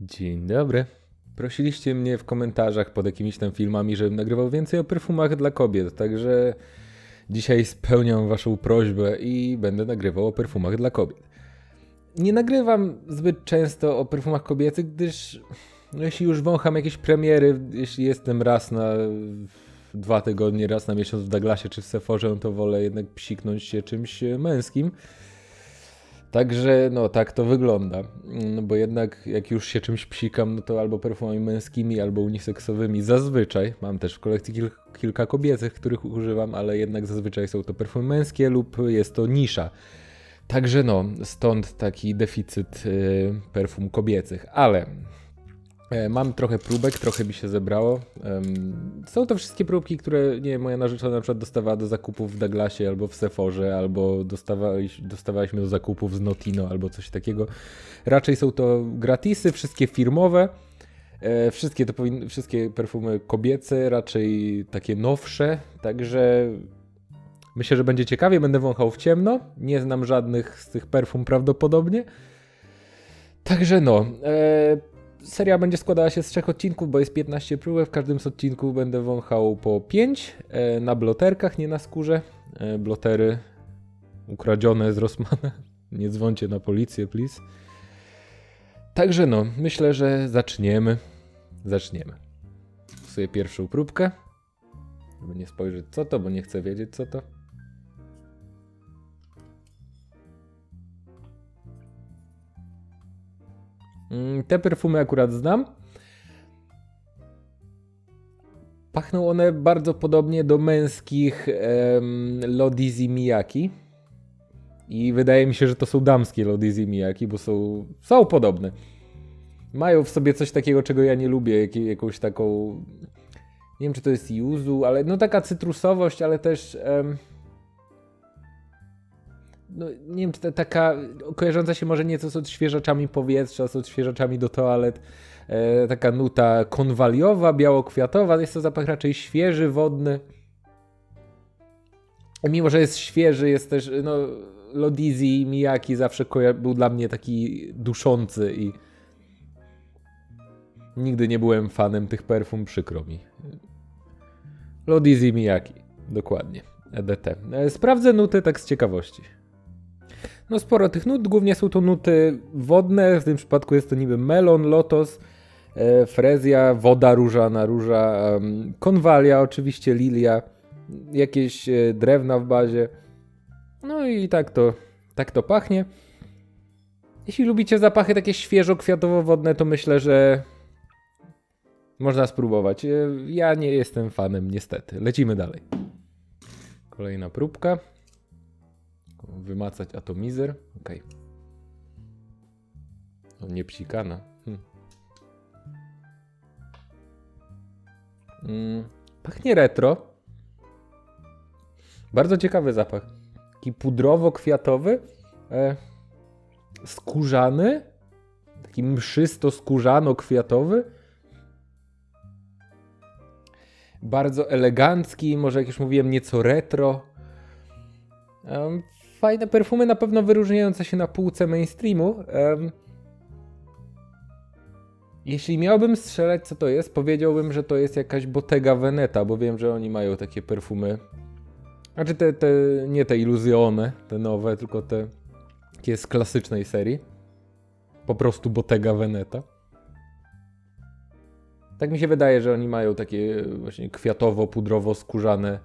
Dzień dobry. Prosiliście mnie w komentarzach pod jakimiś tam filmami, żebym nagrywał więcej o perfumach dla kobiet, także dzisiaj spełniam waszą prośbę i będę nagrywał o perfumach dla kobiet. Nie nagrywam zbyt często o perfumach kobiecych, gdyż no, jeśli już wącham jakieś premiery, jeśli jestem raz na dwa tygodnie, raz na miesiąc w Douglasie czy w Sephorze, no to wolę jednak psiknąć się czymś męskim. Także no tak to wygląda. No bo jednak jak już się czymś psikam, no to albo perfumami męskimi, albo uniseksowymi. Zazwyczaj. Mam też w kolekcji kil kilka kobiecych, których używam, ale jednak zazwyczaj są to perfumy męskie lub jest to nisza. Także no, stąd taki deficyt y, perfum kobiecych. Ale Mam trochę próbek, trochę mi się zebrało. Są to wszystkie próbki, które nie moja narzeczona na przykład dostawała do zakupów w Douglasie albo w Sephorze, albo dostawaliśmy do zakupów z Notino albo coś takiego. Raczej są to gratisy, wszystkie firmowe. E, Wszystkie to powin- wszystkie perfumy kobiece, raczej takie nowsze, także myślę, że będzie ciekawie, będę wąchał w ciemno. Nie znam żadnych z tych perfum prawdopodobnie. Także no, e, seria będzie składała się z trzech odcinków, bo jest 15 próbek. W każdym z odcinków będę wąchał po 5 e, na bloterkach, nie na skórze. E, blotery ukradzione z Rossmana. Nie dzwoncie na policję, please. Także no, myślę, że zaczniemy. Zaczniemy. Sobie pierwszą próbkę. Żeby nie spojrzeć co to, bo nie chcę wiedzieć co to. Te perfumy akurat znam. Pachną one bardzo podobnie do męskich em, Lodizi Miyaki. I wydaje mi się, że to są damskie Lodizi Miyaki, bo są, są podobne. Mają w sobie coś takiego, czego ja nie lubię, jak, jakąś taką. Nie wiem, czy to jest yuzu, ale no taka cytrusowość, ale też. No, nie wiem, czy to taka kojarząca się może nieco z odświeżaczami powietrza, z odświeżaczami do toalet, e, taka nuta konwaliowa, białokwiatowa, jest to zapach raczej świeży, wodny. Mimo, że jest świeży, jest też, no, Lodizi Miyaki zawsze był dla mnie taki duszący i nigdy nie byłem fanem tych perfum, przykro mi. Lodizi Miyaki, dokładnie, EDT. E, Sprawdzę nuty tak z ciekawości. No sporo tych nut, głównie są to nuty wodne, w tym przypadku jest to niby melon, lotos, e, frezja, woda różana, róża, konwalia, oczywiście lilia, jakieś e, drewna w bazie. No i tak to, tak to pachnie. Jeśli lubicie zapachy takie świeżo-kwiatowo-wodne, to myślę, że można spróbować. E, Ja nie jestem fanem, niestety. Lecimy dalej. Kolejna próbka. Wymacać atomizer. Okej. No nie psikana. Hm. Mm, pachnie retro. Bardzo ciekawy zapach. Taki pudrowo-kwiatowy. E, skórzany. Taki mszysto-skórzano-kwiatowy. Bardzo elegancki, może jak już mówiłem, nieco retro. Fajne perfumy, na pewno wyróżniające się na półce mainstreamu. Jeśli miałbym strzelać, co to jest, powiedziałbym, że to jest jakaś Bottega Veneta, bo wiem, że oni mają takie perfumy. Znaczy te, te nie te iluzjone, te nowe, tylko te takie z klasycznej serii. Po prostu Bottega Veneta. Tak mi się wydaje, że oni mają takie właśnie kwiatowo-pudrowo-skórzane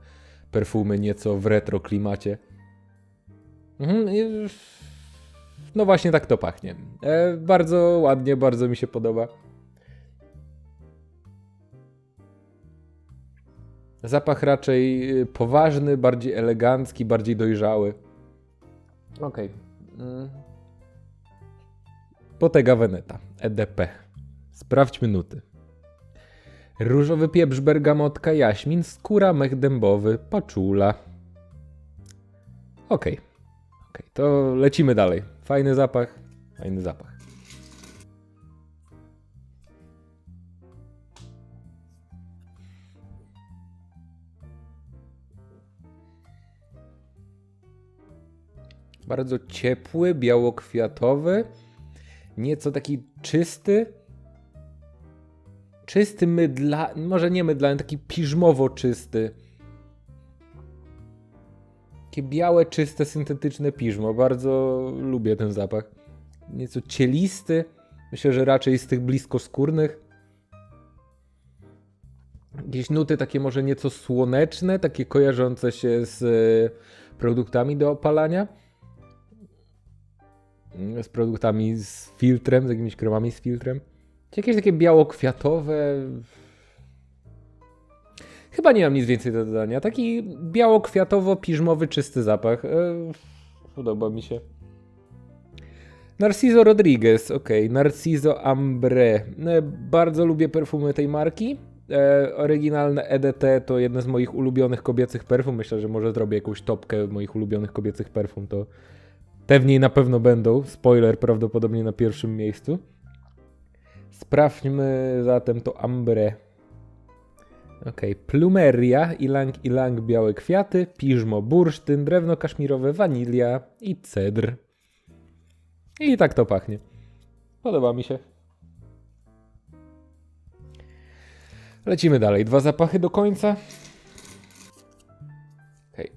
perfumy, nieco w retro klimacie. Mhm, No właśnie tak to pachnie. E, bardzo ładnie, bardzo mi się podoba. Zapach raczej y, poważny, bardziej elegancki, bardziej dojrzały. Okej. Mm. Bottega Veneta, EDP. Sprawdźmy nuty. Różowy pieprz, bergamotka, jaśmin, skóra, mech dębowy, paczula. Okej. Okej, to lecimy dalej. Fajny zapach, fajny zapach. Bardzo ciepły, białokwiatowy, nieco taki czysty, czysty mydla, może nie mydlany, taki piżmowo czysty. Takie białe, czyste, syntetyczne piżmo. Bardzo lubię ten zapach. Nieco cielisty. Myślę, że raczej z tych bliskoskórnych. Jakieś nuty takie może nieco słoneczne, takie kojarzące się z e, produktami do opalania. Z produktami z filtrem, z jakimiś kremami z filtrem. Jakieś takie biało-kwiatowe. Chyba nie mam nic więcej do dodania. Taki biało-kwiatowo-piżmowy, czysty zapach. E, podoba mi się. Narciso Rodriguez, ok. Narciso Ambre. E, bardzo lubię perfumy tej marki. E, oryginalne EDT to jedne z moich ulubionych kobiecych perfum. Myślę, że może zrobię jakąś topkę moich ulubionych kobiecych perfum. To te w niej na pewno będą. Spoiler prawdopodobnie na pierwszym miejscu. Sprawdźmy zatem to Ambre. Ok, plumeria, ilang ilang białe kwiaty, piżmo bursztyn, drewno kaszmirowe, wanilia i cedr. I tak to pachnie. Podoba mi się. Lecimy dalej. Dwa zapachy do końca. Hej.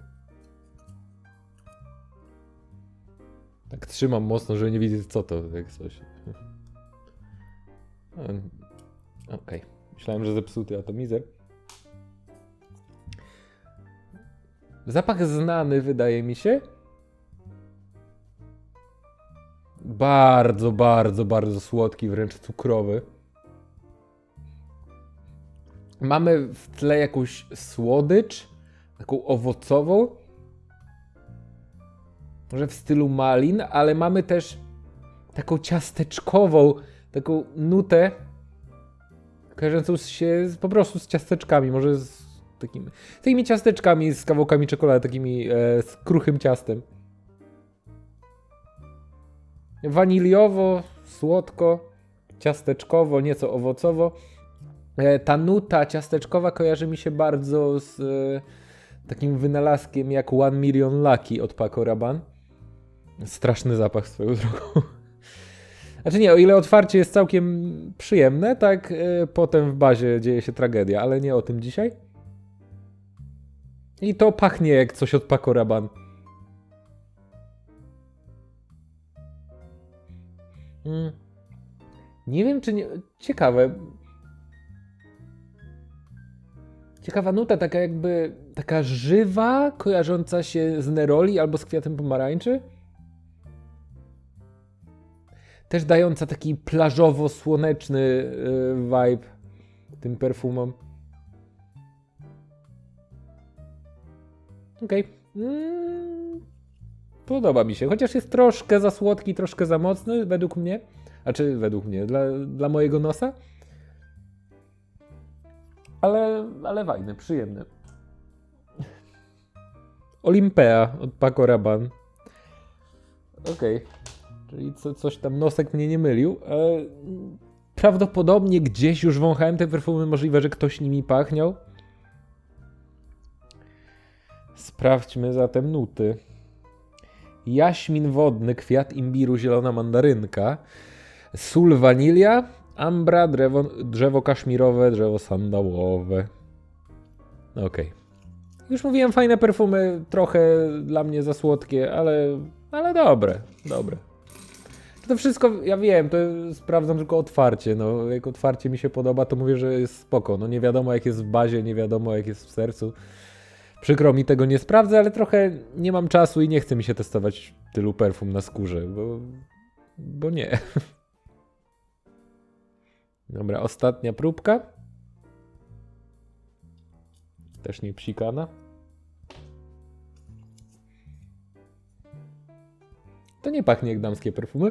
Tak trzymam mocno, że nie widzę co to, jak coś. Okej. Myślałem, że zepsuty atomizer. Zapach znany, wydaje mi się. Bardzo, bardzo, bardzo słodki, wręcz cukrowy. Mamy w tle jakąś słodycz, taką owocową. Może w stylu malin, ale mamy też taką ciasteczkową, taką nutę kojarzącą się po prostu z ciasteczkami, może z takimi, takimi ciasteczkami, z kawałkami czekolady, takimi e, z kruchym ciastem. Waniliowo, słodko, ciasteczkowo, nieco owocowo. E, ta nuta ciasteczkowa kojarzy mi się bardzo z e, takim wynalazkiem jak One Million Lucky od Paco Rabanne. Straszny zapach swoją drogą. Znaczy nie, o ile otwarcie jest całkiem przyjemne, tak e, potem w bazie dzieje się tragedia, ale nie o tym dzisiaj. I to pachnie jak coś od Paco. Mm. Nie wiem, czy nie. Ciekawe. Ciekawa nuta, taka jakby. Taka żywa, kojarząca się z Neroli albo z kwiatem pomarańczy. Też dająca taki plażowo-słoneczny yy, vibe tym perfumom. Okej. Mm, podoba mi się, chociaż jest troszkę za słodki, troszkę za mocny, według mnie. A czy według mnie, dla, dla mojego nosa. Ale, ale fajny, przyjemny. Olimpea od Paco Rabanne. Okej. Czyli co, coś tam nosek mnie nie mylił. E, prawdopodobnie gdzieś już wąchałem te perfumy, możliwe, że ktoś nimi pachniał. Sprawdźmy zatem nuty. Jaśmin wodny, kwiat imbiru, zielona mandarynka, sól wanilia, ambra, drzewo, drzewo kaszmirowe, drzewo sandałowe. Okej. Już mówiłem, fajne perfumy, trochę dla mnie za słodkie, ale, ale dobre, dobre. To wszystko, ja wiem, to sprawdzam tylko otwarcie, no jak otwarcie mi się podoba, to mówię, że jest spoko, no nie wiadomo jak jest w bazie, nie wiadomo jak jest w sercu. Przykro mi tego nie sprawdzę, ale trochę nie mam czasu i nie chce mi się testować tylu perfum na skórze, bo, bo nie. Dobra, ostatnia próbka. Też nie psikana. To nie pachnie jak damskie perfumy.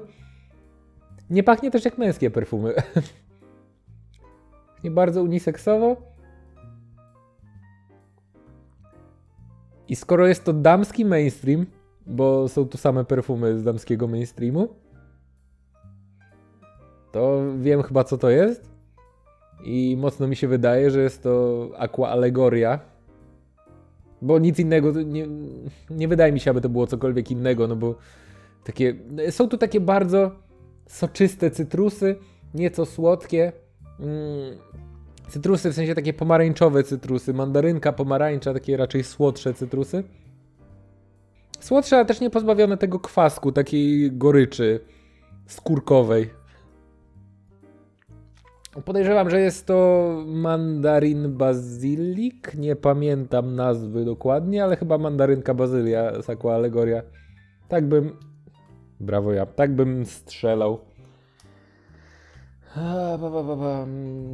Nie pachnie też jak męskie perfumy. nie bardzo uniseksowo. I skoro jest to damski mainstream, bo są tu same perfumy z damskiego mainstreamu, to wiem chyba co to jest. I mocno mi się wydaje, że jest to Aqua Allegoria. Bo nic innego, nie, nie wydaje mi się, aby to było cokolwiek innego, no bo takie, są tu takie bardzo soczyste cytrusy, nieco słodkie. Mm, Cytrusy, w sensie takie pomarańczowe cytrusy, mandarynka, pomarańcza, takie raczej słodsze cytrusy. Słodsze, ale też nie pozbawione tego kwasku, takiej goryczy skórkowej. Podejrzewam, że jest to mandarin bazylik. Nie pamiętam nazwy dokładnie, ale chyba mandarynka bazylia, sakła alegoria. Tak bym. Brawo ja. Tak bym strzelał.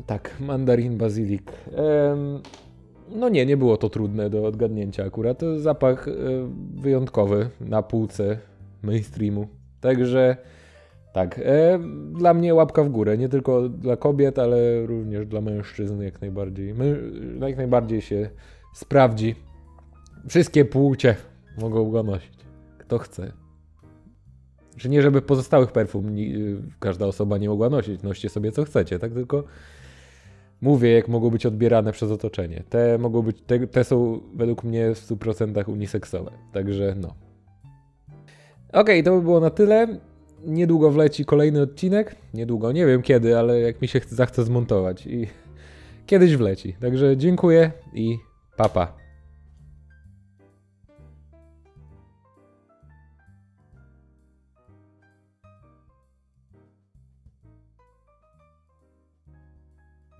Tak, mandarin bazylik. No nie, nie było to trudne do odgadnięcia akurat. Zapach e, wyjątkowy na półce mainstreamu. Także tak, e, dla mnie łapka w górę. Nie tylko dla kobiet, ale również dla mężczyzn jak najbardziej. Jak najbardziej się sprawdzi. Wszystkie płcie mogą go nosić. Kto chce. Że nie, żeby pozostałych perfum ni- y, każda osoba nie mogła nosić. Noście sobie co chcecie, tak? Tylko mówię, jak mogą być odbierane przez otoczenie. Te mogą być, te, te są według mnie w 100% uniseksowe. Także no. Okej, to by było na tyle. Niedługo wleci kolejny odcinek. Niedługo, nie wiem kiedy, ale jak mi się chce, zachce zmontować. I kiedyś wleci. Także dziękuję i papa. Pa.